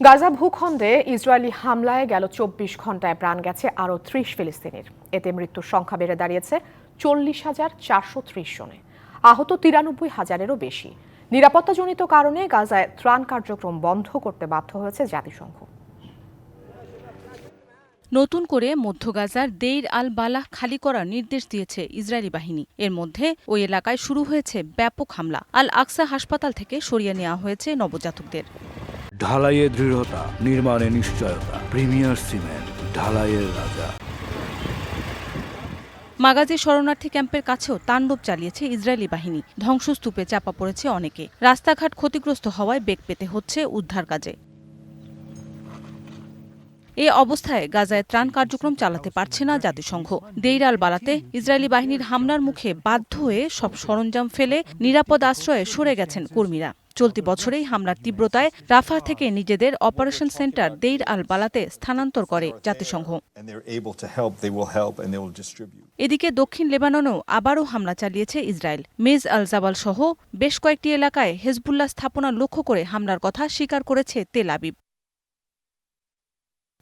গাজা ভূখণ্ডে ইসরায়েলি হামলায় গেল চব্বিশ ঘন্টায় প্রাণ গেছে আরও ত্রিশ ফিলিস্তিনির। এতে মৃত্যুর সংখ্যা বেড়ে দাঁড়িয়েছে চল্লিশ হাজার চারশো ত্রিশ জনে। আহত তিরানব্বই হাজারেরও বেশি। নিরাপত্তাজনিত কারণে গাজায় ত্রাণ কার্যক্রম বন্ধ করতে বাধ্য হয়েছে জাতিসংঘ। নতুন করে মধ্য গাজার দেইর আল বালাহ খালি করার নির্দেশ দিয়েছে ইসরায়েলি বাহিনী। এর মধ্যে ওই এলাকায় শুরু হয়েছে ব্যাপক হামলা। আল আকসা হাসপাতাল থেকে সরিয়ে নেওয়া হয়েছে নবজাতকদের। ঢালাইয়ে দৃঢ়তা, নির্মাণে নিশ্চয়তা, প্রিমিয়ার সিমেন্ট, ঢালাইয়ের রাজা। মাগাজি শরণার্থী ক্যাম্পের কাছেও তাণ্ডব চালিয়েছে ইসরায়েলি বাহিনী। ধ্বংসস্তূপে চাপা পড়েছে অনেকে। রাস্তাঘাট ক্ষতিগ্রস্ত হওয়ায় বেগ পেতে হচ্ছে উদ্ধার কাজে। এ অবস্থায় গাজায় ত্রাণ কার্যক্রম চালাতে পারছে না জাতিসংঘ। দেইরাল বালাতে ইসরায়েলি বাহিনীর হামলার মুখে বাধ্য হয়ে সব সরঞ্জাম ফেলে নিরাপদ আশ্রয়ে সরে গেছেন কর্মীরা। চলতি বছরেই হামলার তীব্রতায় রাফা থেকে নিজেদের অপারেশন সেন্টার দেইর আল বালাতে স্থানান্তর করে জাতিসংঘ. এদিকে দক্ষিণ লেবাননেও আবারও হামলা চালিয়েছে ইসরায়েল। মেজ আল জাবাল সহ বেশ কয়েকটি এলাকায় হেজবুল্লাহ স্থাপনা লক্ষ্য করে হামলার কথা স্বীকার করেছে Tel Aviv.